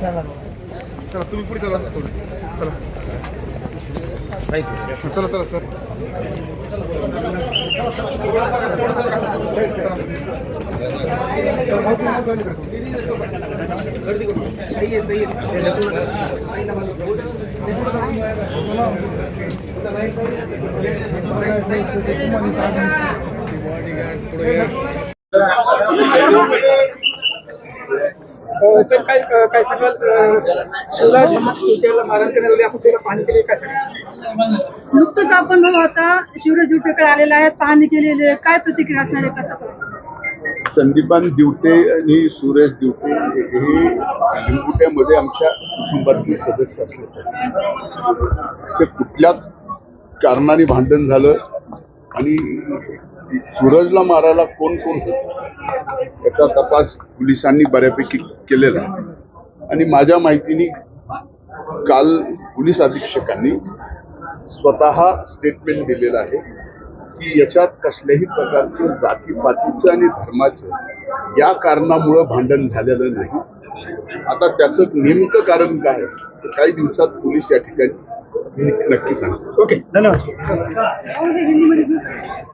चला तुम्ही पुढे चला थोडं. चला चला चला चला सर काय काय सांगाल? शिवराज शिवसेनेला मारण करण्यात आली आपण त्याला पाहणी केली काय सांगाल? नुकतंच आपण बघू आता शिवराज दिवटेकडे आलेले आहेत पाहणी केलेली आहे. काय प्रतिक्रिया असणार आहे कसं? संदीपान दिवटे आणि सुरेश दिवटे हे लिंबुट्यामध्ये आमच्या कुटुंबातले सदस्य असल्याचं ते कुठल्या कारणाने भांडण झालं आणि सूरजला मारायला कोण कोण होतं? याचा तपास पोलिसांनी बऱ्यापैकी केलेला. आहे. आणि माझ्या माहितीने काल पोलीस अधीक्षकांनी स्वतः स्टेटमेंट दिलेलं आहे की याच्यात कसल्याही प्रकारचं जातीपातीचं आणि धर्माचं या कारणामुळं भांडण झालेलं नाही. आता त्याचं नेमकं कारण काय काही दिवसात पोलीस या ठिकाणी नक्की सांगतात ओके धन्यवाद.